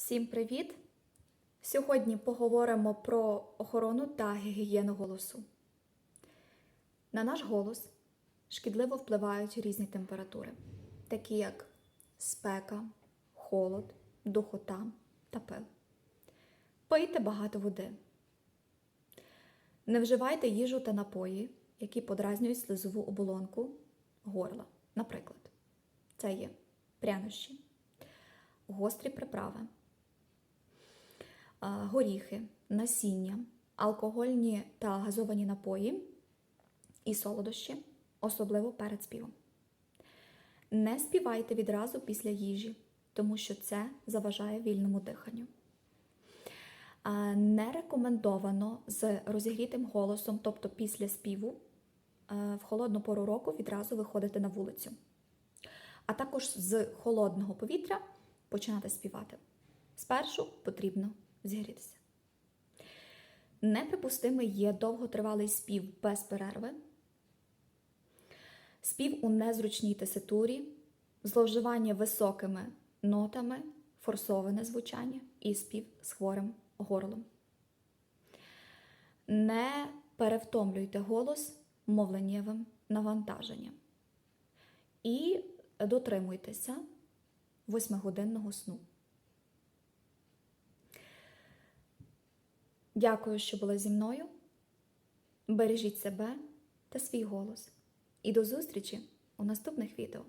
Всім привіт! Сьогодні поговоримо про охорону та гігієну голосу. На наш голос шкідливо впливають різні температури, такі як спека, холод, духота та пил. Пийте багато води. Не вживайте їжу та напої, які подразнюють слизову оболонку горла. Наприклад, це є прянощі, гострі приправи, горіхи, насіння, алкогольні та газовані напої і солодощі, особливо перед співом. Не співайте відразу після їжі, тому що це заважає вільному диханню. Не рекомендовано з розігрітим голосом, тобто після співу, в холодну пору року відразу виходити на вулицю. А також з холодного повітря починати співати. Спершу потрібно зігрітися. Неприпустимий є довготривалий спів без перерви, спів у незручній теситурі, зловживання високими нотами, форсоване звучання і спів з хворим горлом. Не перевтомлюйте голос мовленнєвим навантаженням. І дотримуйтеся восьмигодинного сну. Дякую, що були зі мною. Бережіть себе та свій голос. І до зустрічі у наступних відео.